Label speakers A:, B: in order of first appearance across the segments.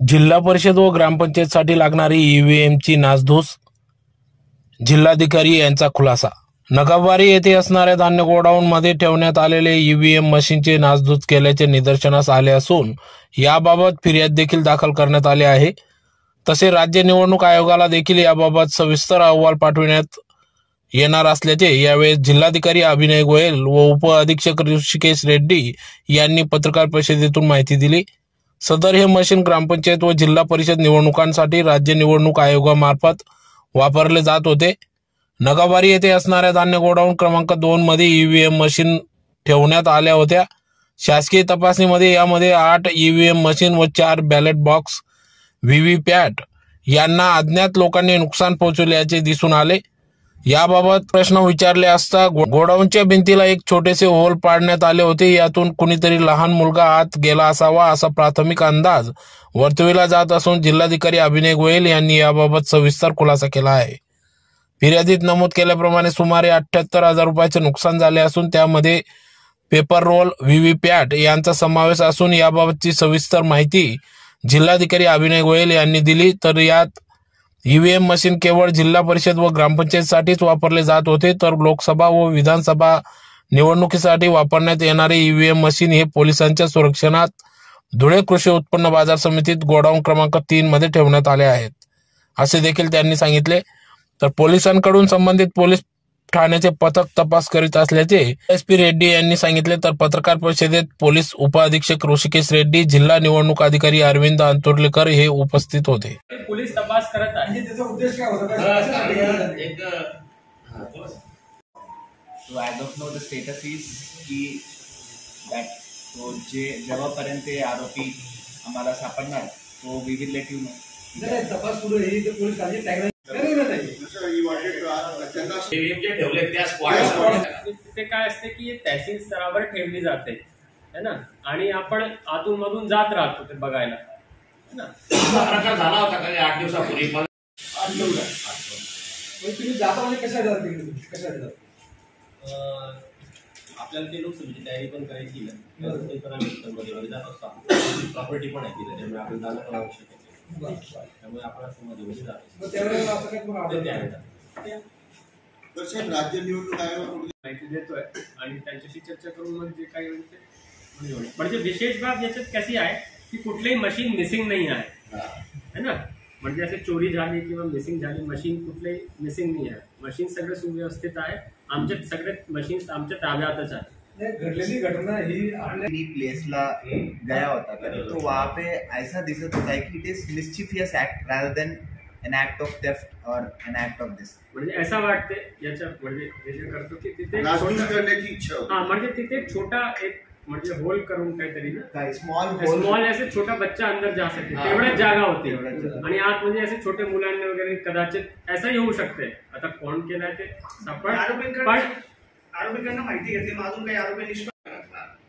A: जिल्हा परिषद व ग्रामपंचायतसाठी लागणारी ईव्हीएमची नासधूस जिल्हाधिकारी यांचा खुलासा. नगावारी येथे असणाऱ्या धान्य गोडाऊनमध्ये ठेवण्यात आलेले ईव्हीएम मशीनचे नासधूस केल्याचे निदर्शनास आले असून याबाबत फिर्याद देखील दाखल करण्यात आली आहे. तसे राज्य निवडणूक आयोगाला देखील याबाबत सविस्तर अहवाल पाठविण्यात येणार असल्याचे यावेळी जिल्हाधिकारी अभिनय गोयल व उप अधीक्षक ऋषिकेश रेड्डी यांनी पत्रकार परिषदेतून माहिती दिली. सदर हे मशीन ग्रामपंचायत व जिल्हा परिषद निवडणुकांसाठी राज्य निवडणूक आयोगामार्फत वापरले जात होते. नगाबारी येथे असणाऱ्या धान्य गोडाऊन क्रमांक दोन मध्ये ईव्हीएम मशीन ठेवण्यात आल्या होत्या. शासकीय तपासणीमध्ये यामध्ये आठ ईव्हीएम मशीन व चार बॅलेट बॉक्स व्हीव्हीपॅट यांना अज्ञात लोकांनी नुकसान पोहोचवल्याचे दिसून आले. याबाबत प्रश्न विचारले असता गो- गोडाऊनच्या भिंतीला एक छोटेसे होल पाडण्यात आले होते. यातून कुणीतरी लहान मुलगा आत गेला असावा असा प्राथमिक अंदाज वर्तुळीला जात असून जिल्हाधिकारी अभिनय गोयल यांनी याबाबत सविस्तर खुलासा केला आहे. फिर्यादीत नमूद केल्याप्रमाणे सुमारे अठ्याहत्तर हजार रुपयाचे नुकसान झाले असून त्यामध्ये पेपर रोल व्हीव्हीपॅट यांचा समावेश असून याबाबतची सविस्तर माहिती जिल्हाधिकारी अभिनय गोयल यांनी दिली. तर यात ईव्हीएम मशीन केवळ जिल्हा परिषद व ग्रामपंचायतसाठीच वापरले जात होते तर लोकसभा व विधानसभा निवडणुकीसाठी वापरण्यात येणारे ईव्हीएम मशीन हे पोलिसांच्या सुरक्षणात धुळे कृषी उत्पन्न बाजार समितीत गोडाऊन क्रमांक तीन मध्ये ठेवण्यात आले आहेत. असे देखील त्यांनी सांगितले. तर पोलिसांकडून संबंधित पोलीस ठाण्याचे पथक तपास करीत असल्याचे एस पी रेड्डी यांनी सांगितले. तर पत्रकार परिषदेत पोलीस उपअधीक्षक ऋषिकेश रेड्डी जिल्हा निवडणूक अधिकारी अरविंद अंतुर्लेकर हे उपस्थित होते.
B: पोलीस तपास करत आहे
C: की that तो जे जेव्हापर्यंत आरोपी आम्हाला सापडणार तो we will let you know
D: नाही तपास सुरू आहे इथे पोलीस काळजी टॅग नाही नाही नाही
E: EVM जे ठेवले त्या स्पॉट
B: तिथे काय असते की तहसील स्तरावर ठेवली जाते. है ना? आणि आपण आतून मधून जात राहतो ते बघायला. है ना?
E: प्रकार झाला होता काही आठ दिवसापूर्वी पण?
D: मग तुम्ही जाता म्हणजे कशा तुम्ही? कशा जातात
F: अं, आपल्याला ते लोकसभेची तयारी पण करायची ते जात प्रॉपर्टी पण आहे तिथे त्यामुळे आपल्याला जाणं पण आवश्यक आहे. त्यामुळे आपण असं मध्ये जात
D: त्यावेळेला
G: तर साहेब राज्य निवडणूक आयोगाकडून
B: माहिती देतोय. आणि त्यांच्याशी चर्चा करून मग जे काही होईल ते म्हणजे विशेष बाब याच्यात कशी आहे की कुठलेही मशीन मिसिंग नाही आहे. है ना? म्हणजे असे चोरी झाली किंवा मिसिंग झाली मशीन कुठलेही मिसिंग नाही आहे. मशीन सगळे सुव्यवस्थित आहे. आमचे सगळे मशीन्स आमच्या ताब्यातच आहे
D: नाही घडलेली घटना ही आपल्या
H: भी प्लेस ला गया होता तो वहाँ पे ऐसा दिसत होता है कि it is mischievous act rather than an act of theft और एन एक्ट ऑफ दिस
B: म्हणजे असं वाटते याच्या म्हणजे हे जे करतो की तिथे
G: नासधूस
B: छोटा-
G: करण्याची इच्छा होती.
B: हा म्हणजे तिथे एक छोटा एक म्हणजे होल करून काहीतरी ना?
H: स्मॉल होल
B: स्मॉल असे छोटा बच्चा अंदर जा सके तेवढ्याच जागा होती. आणि आत म्हणजे असे छोटे मुलांना वगैरे कदाचित असंही होऊ शकते. आता कोण केलंय ते? पण
I: आरोपींना माहिती घेतली अजून काही आरोपी निष्पन्न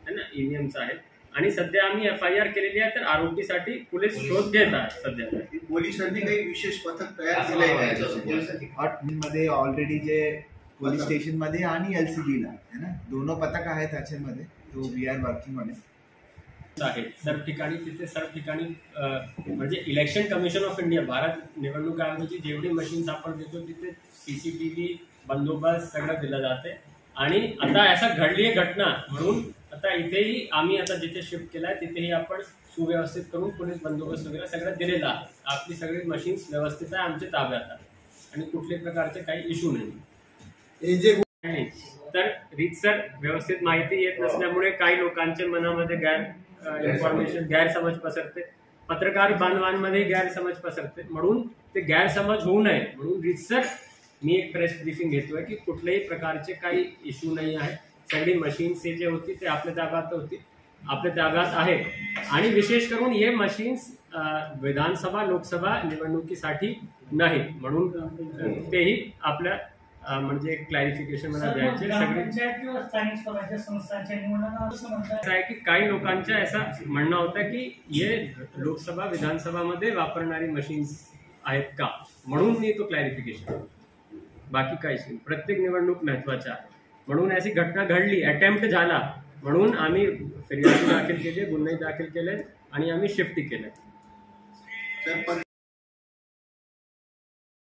B: है ना ईव्हीएमचं आहे आणि सध्या आम्ही एफ आय आर केलेली आहे तर आरोपीसाठी पोलीस शोध घेत आहे सध्या.
G: पोलिसांनी काही विशेष पथक तयार केलंय का याच्यासाठी?
H: औरमध्ये ऑलरेडी जे पोलीस स्टेशनमध्ये आणि एलसीबी ला है ना? दोनों पथक आहेत त्याच्यामध्ये तो वी आर वर्किंग ऑन
B: आहे. सर्व ठिकाणी तिथे सर्व ठिकाणी अं, म्हणजे election commission of India Bharat निवडणूक आयोगाची जेवढी मशीन्स आपण देतो तिथे सीसीटीव्ही बंदोबस्त सगळं दिलं जाते. आणि आता असा घडली आहे घटना म्हणून आता इथेही आम्ही आता जिथे शिफ्ट केलं आहे तिथेही आपण सुव्यवस्थित करून पोलीस बंदोबस्त वगैरे सगळं दिलेलं आहे. आपली सगळी मशीन्स व्यवस्थित आहे आमच्या ताब्यात आहे. आणि कुठल्याही प्रकारचे काही इश्यू नाही.
D: हे जे.
B: तर रीतसर व्यवस्थित माहिती येत नसल्यामुळे काही लोकांच्या मनामध्ये गैर इन्फॉर्मेशन गैरसमज पसरते. पत्रकार बांधवांमध्ये गैरसमज पसरते. म्हणून ते गैरसमज होऊ नये. म्हणून रीतसर मी एक प्रेस ब्रीफिंग घेतोय की कुठल्याही प्रकारचे काही इश्यू नाही आहे. सगळी मशीन्स हे जे होती ते आपल्या ताब्यात होती आपल्या ताब्यात आहे आणि विशेष करून हे मशीन्स विधानसभा लोकसभा निवडणुकीसाठी नाही. म्हणून तेही आपल्या म्हणजे क्लॅरिफिकेशन मला द्यायचे.
I: असं म्हणतात.
B: असं आहे की काही लोकांच्या असं म्हणणं होतं की हे लोकसभा विधानसभामध्ये वापरणारी मशीन्स आहेत का? म्हणून मी तो क्लॅरिफिकेशन बाकी काहीच नाही. प्रत्येक निवडणूक महत्त्वाच्या आहे म्हणून अशी घटना घडली अटेम्प्ट झाला. म्हणून आम्ही फिर्यादी दाखल केली गुन्हे दाखल केले आणि आम्ही शिफ्ट केले